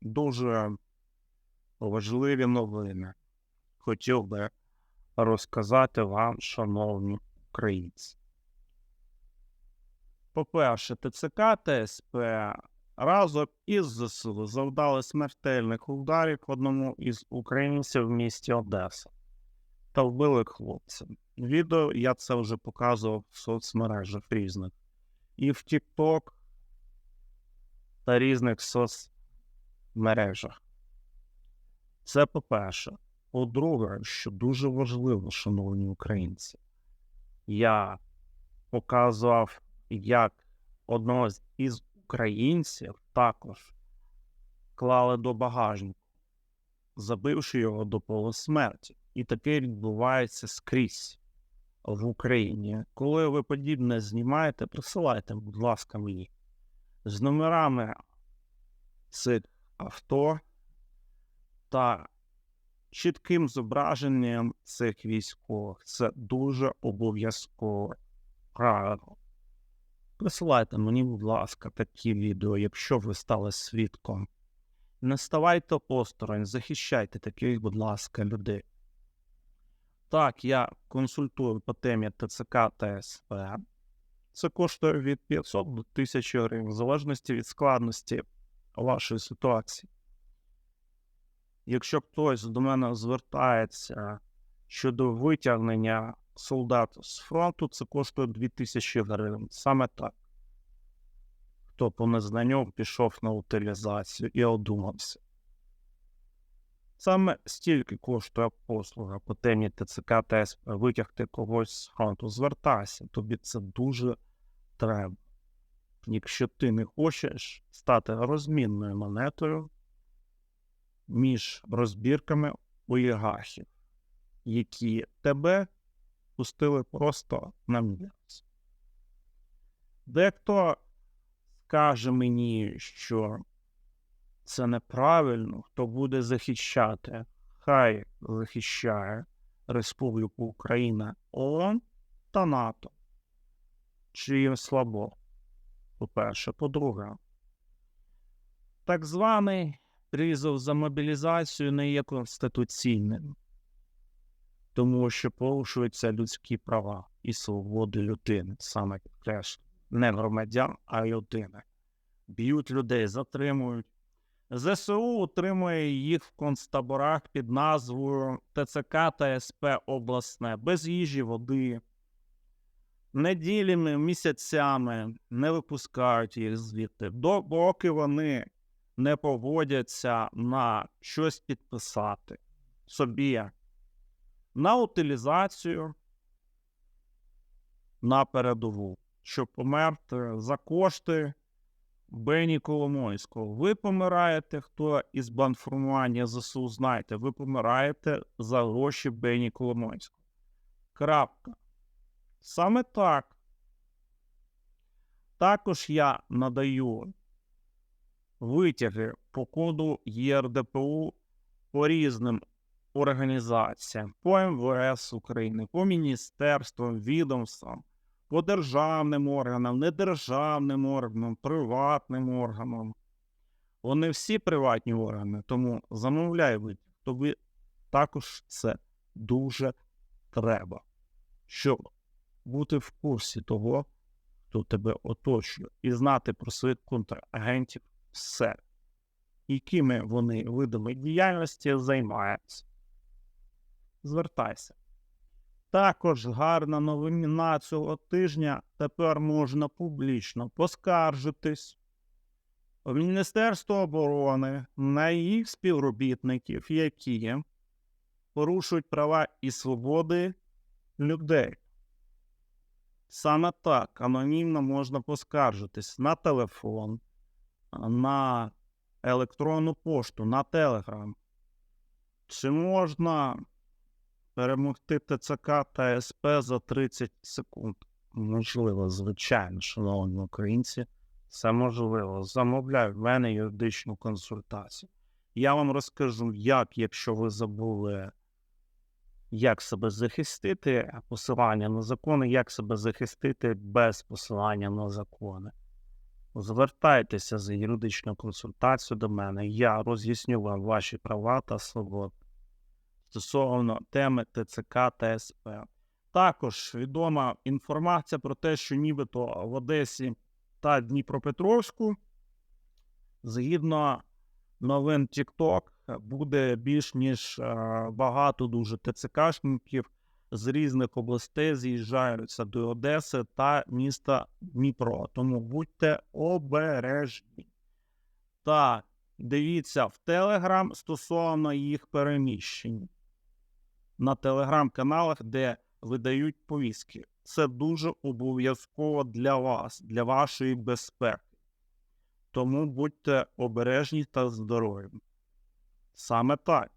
дуже важливі новини. Хотів би розказати вам, шановні українці. По-перше, ТЦК ТСП разом із ЗСУ завдали смертельних ударів одному із українців в місті Одеса та вбили хлопця. Відео я це вже показував в соцмережах різних. І в TikTok та різних соцмережах. Це по-перше. По-друге, що дуже важливо, шановні українці, я показував, як одного із українців також клали до багажнику, забивши його до полусмерті. І таке відбувається скрізь в Україні. Коли ви подібне знімаєте, присилайте, будь ласка, мені з номерами цих авто та чітким зображенням цих військових. Це дуже обов'язково правило. Присилайте мені, будь ласка, такі відео, якщо ви стали свідком. Не ставайте осторонь, захищайте таких, будь ласка, людей. Так, я консультую по темі ТЦК та СП. Це коштує від 500 до 1000 гривень, в залежності від складності вашої ситуації. Якщо хтось до мене звертається щодо витягнення солдат з фронту, це коштує 2000 гривень. Саме так. Хто по незнанню пішов на утилізацію і одумався. Саме стільки коштує послуга по темі ТЦК ТСП витягти когось з фронту. Звертайся, тобі це дуже треба. Якщо ти не хочеш стати розмінною монетою між розбірками олігархів, які тебе пустили просто на місце. Дехто скаже мені, що це неправильно, хто буде захищати, хай захищає Республіку Україна ООН та НАТО. Чи слабо? По-перше, по-друге, так званий призов за мобілізацію не є конституційним, тому що порушуються людські права і свободи людини, саме підкреслю, не громадян, а людини. Б'ють людей, затримують. ЗСУ утримує їх в концтаборах під назвою ТЦК та СП обласне, без їжі, води. Неділями, місяцями не випускають їх звідти, допоки вони не погодяться на щось підписати собі на утилізацію на передову, щоб померти за кошти Бені Коломойського. Ви помираєте, хто із банформування ЗСУ знаєте, ви помираєте за гроші Бені Коломойського. Крапка. Саме так. Також я надаю витяги по коду ЄРДПУ по різним організаціям, по МВС України, по міністерствам, відомствам, по державним органам, недержавним органам, приватним органам. Вони всі приватні органи, тому замовляй витяг, тобі також це дуже треба, щоб бути в курсі того, хто тебе оточує, і знати про своїх контрагентів все, якими вони видами діяльності займаються. Звертайся. Також гарна новина цього тижня тепер можна публічно поскаржитись в Міністерство оборони на їх співробітників, які порушують права і свободи людей. Саме так анонімно можна поскаржитись на телефон, на електронну пошту, на Телеграм. Чи можна перемогти ТЦК та СП за 30 секунд? Можливо, звичайно, шановні українці, це можливо. Замовляй в мене юридичну консультацію. Я вам розкажу, як, якщо ви забули, як себе захистити, посилання на закони, як себе захистити без посилання на закони. звертайтеся за юридичною консультацією до мене. Я роз'ясню вам ваші права та свободи стосовно теми ТЦК та СП. Також відома інформація про те, що нібито в Одесі та Дніпропетровську, згідно новин TikTok, буде більш ніж е, багато дуже ТЦКшників з різних областей з'їжджаються до Одеси та міста Дніпро. Тому будьте обережні. Та дивіться в Телеграм стосовно їх переміщень на телеграм-каналах, де видають повістки. Це дуже обов'язково для вас, для вашої безпеки. Тому будьте обережні та здорові. Саме так.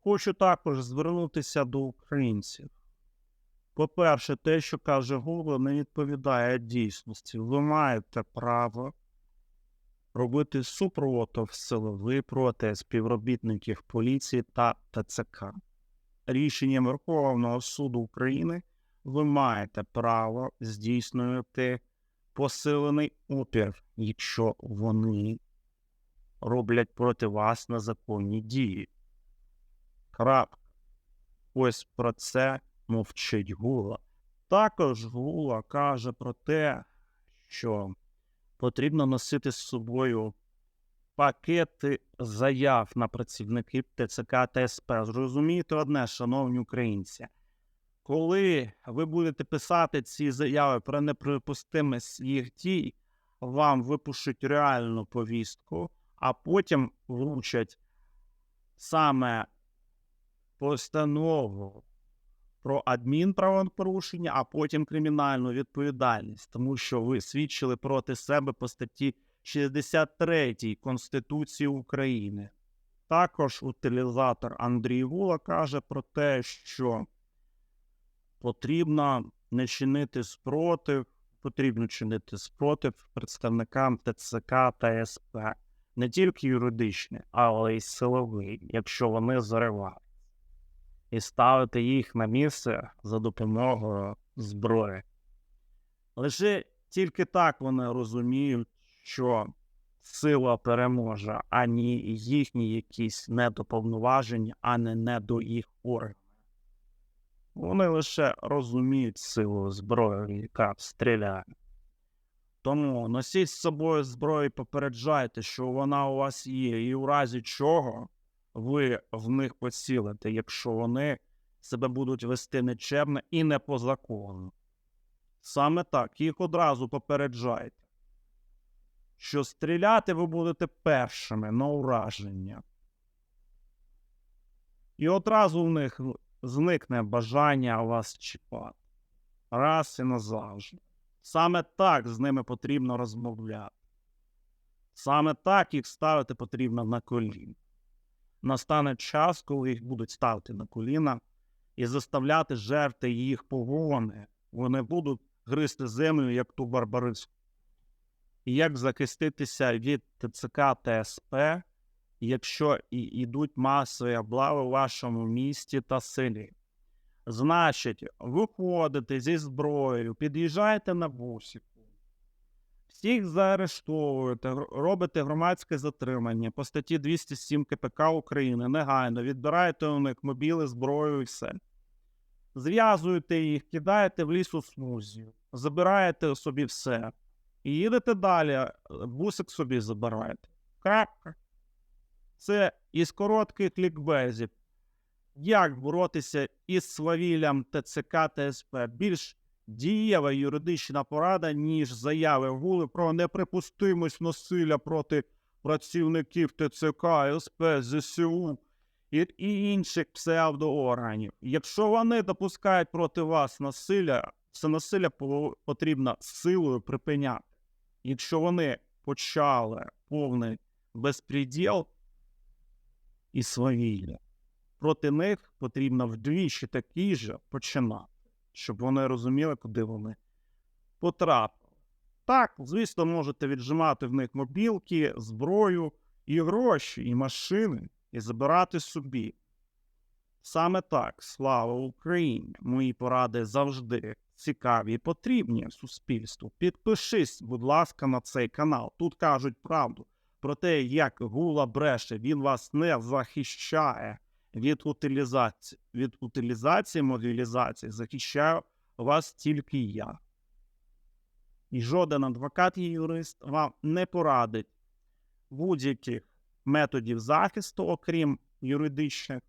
Хочу також звернутися до українців. По-перше, те, що каже Google, не відповідає дійсності. Ви маєте право робити супротив силовий проти співробітників поліції та ТЦК. Рішенням Верховного суду України ви маєте право здійснювати посилений опір, якщо вони роблять проти вас незаконні дії. Крапка. Ось про це мовчить Гула. Також Гула каже про те, що потрібно носити з собою пакети заяв на працівників ТЦК та СП. Зрозумійте одне, шановні українці, коли ви будете писати ці заяви про неприпустимість їх дій, вам випишуть реальну повістку, а потім вручать саме постанову про адмінправопорушення, а потім кримінальну відповідальність, тому що ви свідчили проти себе по статті 63 Конституції України. Також утилізатор Андрій Гула каже про те, що потрібно не чинити спротив, потрібно чинити спротив представникам ТЦК та СП, не тільки юридичний, але й силовий, якщо вони заривають, і ставити їх на місце за допомогою зброї. Лише тільки так вони розуміють, що сила переможе, а не їхні якісь недоповноваження, а не недо їх органів. Вони лише розуміють силу зброї, яка стріляє. Тому носіть з собою зброю, і попереджайте, що вона у вас є, і у разі чого ви в них поцілите, якщо вони себе будуть вести нечемно і не по закону. Саме так, їх одразу попереджайте, що стріляти ви будете першими на ураження. І одразу в них зникне бажання вас чіпати. Раз і назавжди. Саме так з ними потрібно розмовляти. Саме так їх ставити потрібно на коліна. Настане час, коли їх будуть ставити на коліна і заставляти жерти їх погони. Вони будуть гризти землю, як ту барбариску. І як захиститися від ТЦК та СП, якщо і йдуть масові облави в вашому місті та селі? Значить, виходите зі зброєю, під'їжджаєте на бусику, всіх заарештовуєте, робите громадське затримання по статті 207 КПК України, негайно відбираєте у них мобіли, зброю і все. Зв'язуєте їх, кидаєте в ліс у смузі, забираєте собі все. І їдете далі, е, бусик собі забираєте. Крапка. Це із коротких лікбезів як боротися із свавіллям ТЦК та СП. Більш дієва юридична порада, ніж заяви Гули про неприпустимість насилля проти працівників ТЦК, СП, ЗСУ і, і інших псевдоорганів. Якщо вони допускають проти вас насилля, це насилля потрібно силою припиняти. Якщо вони почали повний безпреділ і свавілля, проти них потрібно вдвічі такий же починати, щоб вони розуміли, куди вони потрапили. Так, звісно, можете віджимати в них мобілки, зброю, і гроші, і машини, і забирати собі. Саме так, слава Україні! Мої поради завжди цікаві і потрібні суспільству, підпишись, будь ласка, на цей канал. Тут кажуть правду про те, як гула бреше, він вас не захищає від утилізації. Від утилізації, мобілізації захищаю вас тільки я. І жоден адвокат і юрист вам не порадить будь-яких методів захисту, окрім юридичних,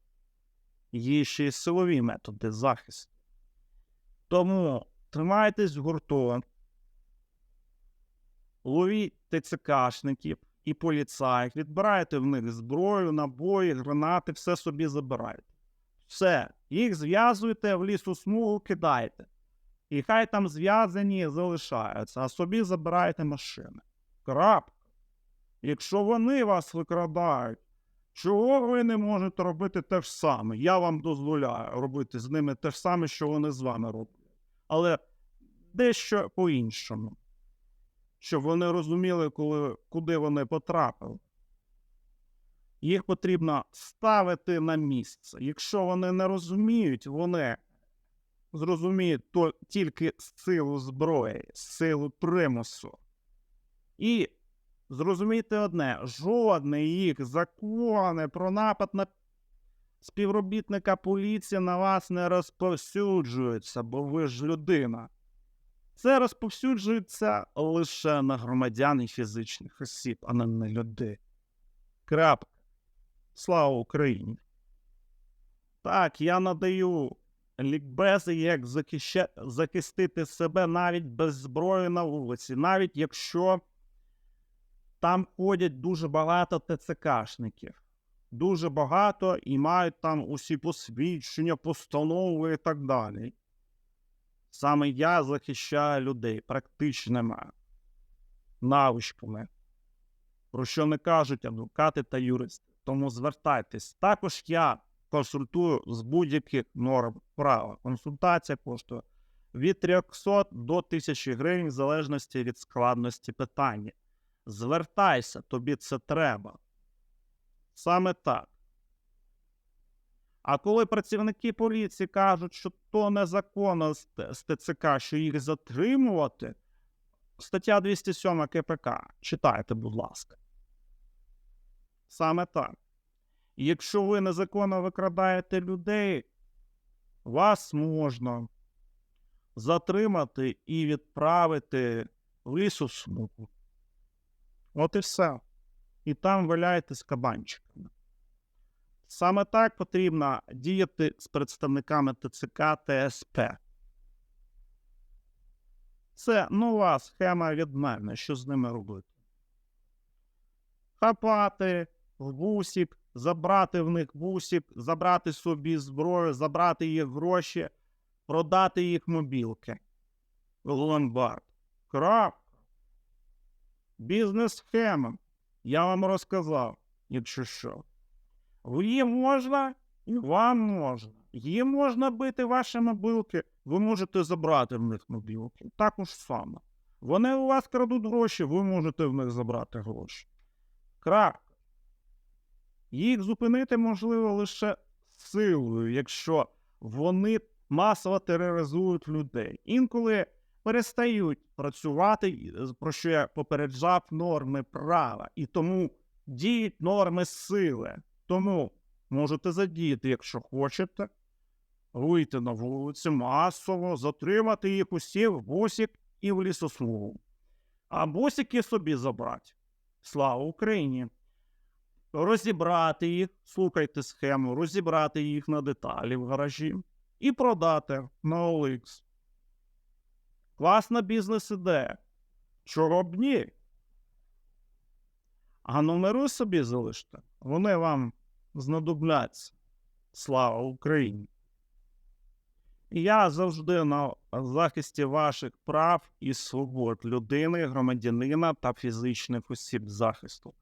є ще й силові методи захисту. Тому тримайтесь гуртом, ловіть ТЦКшників і поліцаїв, відбирайте в них зброю, набої, гранати, все собі забирайте. Все, їх зв'язуйте, в лісу смугу кидайте. І хай там зв'язані залишаються, а собі забирайте машини. Крапка. Якщо вони вас викрадають, чого ви не можете робити те ж саме? Я вам дозволяю робити з ними те ж саме, що вони з вами роблять. Але дещо по-іншому. Щоб вони розуміли, коли, куди вони потрапили. Їх потрібно ставити на місце. Якщо вони не розуміють, вони зрозуміють то тільки силу зброї, силу примусу. І зрозумійте одне: жодний їх закон про напад на співробітника поліції на вас не розповсюджується, бо ви ж людина. Це розповсюджується лише на громадян і фізичних осіб, а не на людей. Крапка. Слава Україні. Так, я надаю лікбези, як захища... захистити себе навіть без зброї на вулиці, навіть якщо там ходять дуже багато ТЦКшників. Дуже багато і мають там усі посвідчення, постанови і так далі. Саме я захищаю людей практичними навичками, про що не кажуть адвокати та юристи. Тому звертайтесь. Також я консультую з будь-яких норм права. Консультація коштує від 300 до 1000 гривень в залежності від складності питання. Звертайся, тобі це треба. Саме так. А коли працівники поліції кажуть, що то незаконно з ТЦК, що їх затримувати, стаття 207 КПК. Читайте, будь ласка. Саме так. Якщо ви незаконно викрадаєте людей, вас можна затримати і відправити в лісу. От і все. І там валяєте з кабанчиками. Саме так потрібно діяти з представниками ТЦК та СП. Це нова схема від мене, що з ними робити. Хапати в бусік, забрати в них бусік, забрати собі зброю, забрати їх гроші, продати їх мобілки. в Ломбард. Крапка. Бізнес-схема. Я вам розказав, якщо що. Їм можна, і вам можна. Їм можна бити ваші мобілки, ви можете забрати в них мобілки. Також саме. Вони у вас крадуть гроші, ви можете в них забрати гроші. Крапка. Їх зупинити можливо лише силою, якщо вони масово тероризують людей. Інколи перестають працювати, про що я попереджав норми права, і тому діють норми сили. Тому можете задіяти, якщо хочете, вийти на вулицю масово, затримати їх усіх в бусік і в лісосмугу. А бусики собі забрати. Слава Україні! Розібрати їх, слухайте схему, розібрати їх на деталі в гаражі і продати на OLX. Класна бізнес-ідея. Чого б ні? А номери собі залиште. Вони вам знадобляться. Слава Україні! Я завжди на захисті ваших прав і свобод людини, громадянина та фізичних осіб захисту.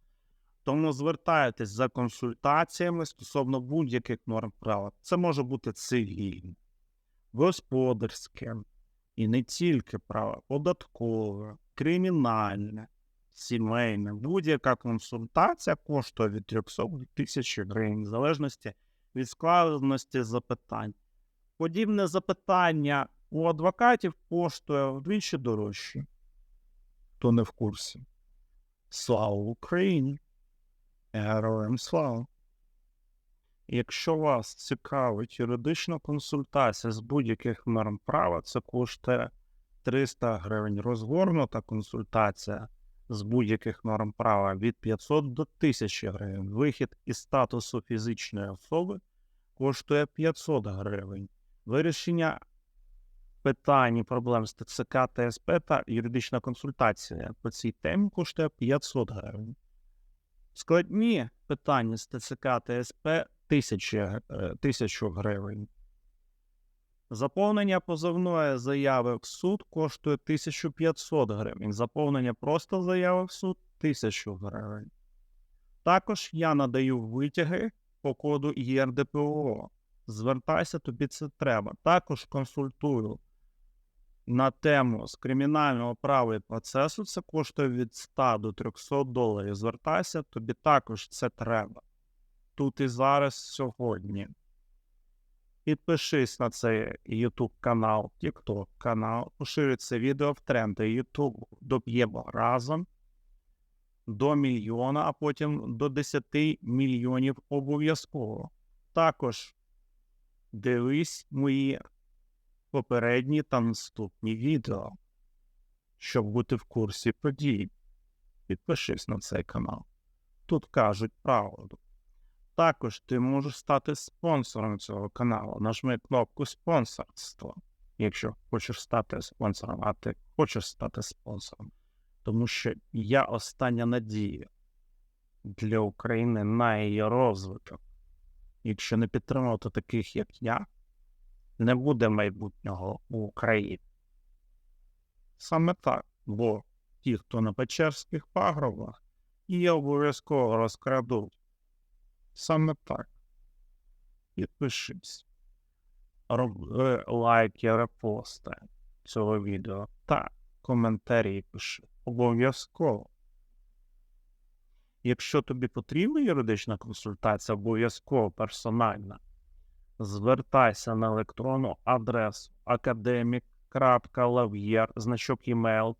Тому звертайтесь за консультаціями стосовно будь-яких норм права. Це може бути цивільне, господарське, і не тільки право, податкове, кримінальне, сімейне. Будь-яка консультація коштує від 300 до 1000 гривень, в залежності від складності запитань. Подібне запитання у адвокатів коштує вдвічі дорожче. Хто не в курсі. Слава Україні! Героям слава! Якщо вас цікавить юридична консультація з будь-яких норм права, це коштує 300 гривень. Розгорнута консультація з будь-яких норм права від 500 до 1000 гривень. Вихід із статусу фізичної особи коштує 500 гривень. Вирішення питань і проблем з ТЦК, ТСП та юридична консультація по цій темі коштує 500 гривень. Складні питання з ТЦК, ТСП 1000, е, 1000 гривень. Заповнення позовної заяви в суд коштує 1500 гривень. Заповнення просто заяви в суд 1000 гривень. Також я надаю витяги по коду ЄРДПО. Звертайся, тобі це треба. Також консультую на тему з кримінального права і процесу. Це коштує від 100 до 300 доларів. Звертайся, тобі також це треба. Тут і зараз сьогодні. Підпишись на цей YouTube канал, TikTok канал, поширюй це відео в тренди YouTube. Доб'ємо разом до мільйона, а потім до 10 мільйонів обов'язково. Також дивись мої попередні та наступні відео, щоб бути в курсі подій. Підпишись на цей канал. Тут кажуть правду. Також ти можеш стати спонсором цього каналу. Нажми кнопку спонсорство, якщо хочеш стати спонсором, а ти хочеш стати спонсором. Тому що я остання надія для України на її розвиток. Якщо не підтримувати таких, як я, не буде майбутнього у Україні. Саме так, бо ті, хто на Печерських пагробах, її обов'язково розкрадуть. Саме так. Підпишись. Роби лайки, репости цього відео та коментарі пиши. Обов'язково. Якщо тобі потрібна юридична консультація, обов'язково персональна, звертайся на електронну адресу academic.lav'єр, значок email,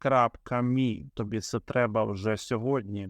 proton.me. Тобі це треба вже сьогодні.